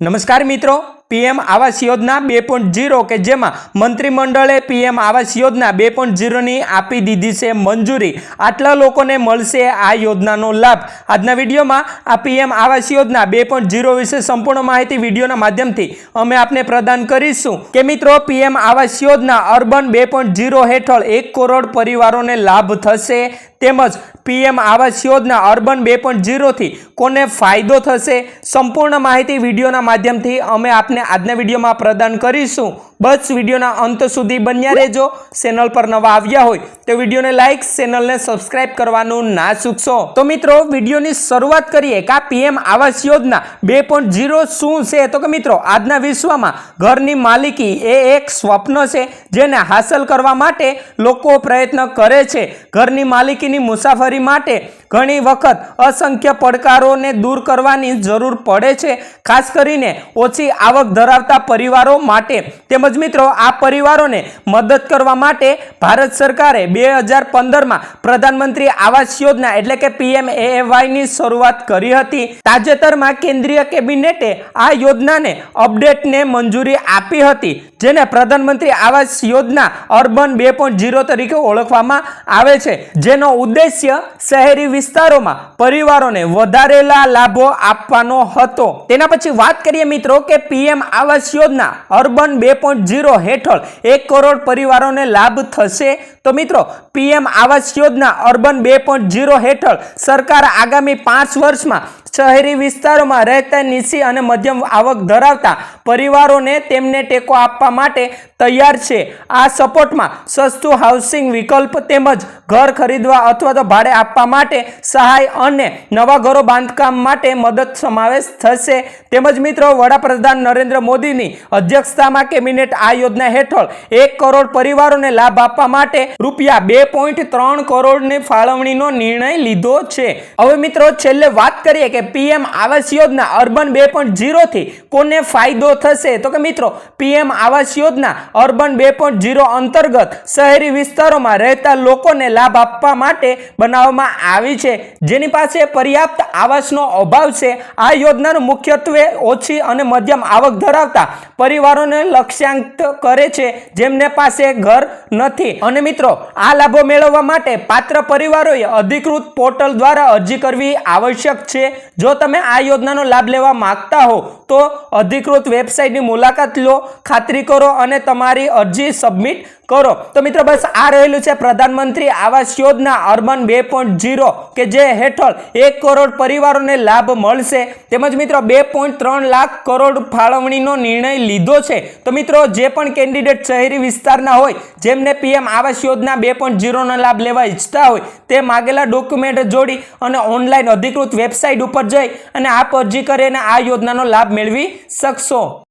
નમસ્કાર મિત્રો. પીએમ આવાસ યોજના બે પોઈન્ટ જીરો કે જેમાં મંત્રીમંડળે પીએમ આવાસ યોજના બે પોઈન્ટ ઝીરોની આપી દીધી છે મંજૂરી. આટલા લોકોને મળશે આ યોજનાનો લાભ. આજના વિડીયોમાં આ પીએમ આવાસ યોજના બે પોઈન્ટ ઝીરો વિશે સંપૂર્ણ માહિતી વિડીયોના માધ્યમથી અમે આપને પ્રદાન કરીશું. કે મિત્રો, પીએમ આવાસ યોજના અર્બન બે પોઈન્ટ ઝીરો હેઠળ એક કરોડ પરિવારોને લાભ થશે? તેમજ પીએમ આવાસ યોજના અર્બન બે પોઈન્ટ ઝીરોથી કોને ફાયદો થશે? સંપૂર્ણ માહિતી વિડીયોના માધ્યમથી અમે આપને આજના વિડીયોમાં પ્રદાન કરીશું. બસ વિડીયોના અંત સુધી બન્યા રહેજો. ચેનલ પર નવા આવ્યા હોય તો વિડીયોને લાઇક ચેનલને સબસ્ક્રાઇબ કરવાનું ના ચૂકશો. તો મિત્રો, વિડીયોની શરૂઆત કરીએ કે આ પીએમ આવાસ યોજના બે શું છે? તો કે મિત્રો, આજના વિશ્વમાં ઘરની માલિકી એ એક સ્વપ્ન છે જેને હાંસલ કરવા માટે લોકો પ્રયત્ન કરે છે. ઘરની માલિકીની મુસાફરી માટે ઘણી વખત અસંખ્ય પડકારોને દૂર કરવાની જરૂર પડે છે. ખાસ કરીને ઓછી આવક ધરાવતા પરિવારો માટે તેમજ મિત્રો, આ પરિવારોને મદદ કરવા માટે ભારત સરકારે બે હજાર પંદરમાં પ્રધાનમંત્રી આવાસ યોજના એટલે કે પીએમની શરૂઆત કરી હતી. તાજેતરમાં કેન્દ્રીય કેબિનેટે આ યોજનાને અપડેટને મંજૂરી આપી હતી, જેને પ્રધાનમંત્રી આવાસ યોજના અર્બન બે તરીકે ઓળખવામાં આવે છે, જેનો ઉદ્દેશ્ય શહેરી વિસ્તારોમાં પરિવારોને વધારેલા લાભો આપવાનો હતો. તેના પછી વાત કરીએ મિત્રો કે પીએમ આવાસ યોજના અર્બન બે પોઈન્ટ જીરો હેઠળ એક કરોડ પરિવારોને લાભ થશે. તો મિત્રો પીએમ આવાસ યોજના અર્બન બે હેઠળ સરકાર આગામી પાંચ વર્ષમાં શહેરી વિસ્તારોમાં રહેતા નીચી અને મધ્યમ આવક ધરાવતા પરિવારોને તેમને ટેકો આપવા માટે તૈયાર છે. આ સપોર્ટમાં સસ્તું હાઉસિંગ વિકલ્પ તેમજ ઘર ખરીદવા અથવા તો ભાડે આપવા માટે સહાય અને નવા ઘરો બાંધકામ માટે મદદ સમાવેશ થશે. તેમજ મિત્રો, વડાપ્રધાન નરેન્દ્ર મોદીની અધ્યક્ષતામાં કેબિનેટ આ યોજના હેઠળ એક કરોડ પરિવારોને લાભ આપવા માટે રૂપિયા બે પોઈન્ટ ત્રણ કરોડની ફાળવણીનો નિર્ણય લીધો છે. હવે મિત્રો, છેલ્લે વાત કરીએ કે પીએમ આવાસ યોજના અર્બન બે પોઈન્ટ જીરોથી કોને ફાયદો થશે? તો કે મિત્રો પીએમ આવાસ યોજના અર્બન બે પોઈન્ટ જીરો અંતર્ગત શહેરી વિસ્તારોમાં રહેતા લોકોને લાભ આપવા માટે બનાવવામાં આવી છે. જેની પાસે પર્યાપ્ત આવાસનો અભાવ છે. આ યોજનાનું મુખ્યત્વે ઓછી અને મધ્યમ આવક ધરાવતા પરિવારોને લક્ષ્યાંક કરે છે, જેમને પાસે ઘર નથી. અને મિત્રો, આ લાભો મેળવવા માટે પાત્ર પરિવારોએ અધિકૃત પોર્ટલ દ્વારા અરજી કરવી આવશ્યક છે. જો તમે આ યોજનાનો લાભ લેવા માંગતા હો, તો અધિકૃત વેબસાઇટની મુલાકાત લો, ખાતરી કરો અને તમારી અરજી સબમિટ કરો. તો મિત્રો, બસ આ રહેલું છે પ્રધાનમંત્રી આવાસ યોજના અર્બન બે પોઈન્ટ જીરો કે જે હેઠળ એક કરોડ પરિવારોને લાભ મળશે. તેમજ મિત્રો, બે પોઈન્ટ ત્રણ લાખ કરોડ ફાળવણીનો નિર્ણય લીધો છે. તો મિત્રો, જે પણ કેન્ડિડેટ શહેરી વિસ્તારના હોય, જેમને પીએમ આવાસ યોજના બે પોઈન્ટ જીરોનો લાભ લેવા ઈચ્છતા હોય, તે માગેલા ડોક્યુમેન્ટ જોડી અને ઓનલાઈન અધિકૃત વેબસાઇટ ઉપર જઈ અને આપ અરજી કરીને આ યોજનાનો લાભ મેળવી શકશો.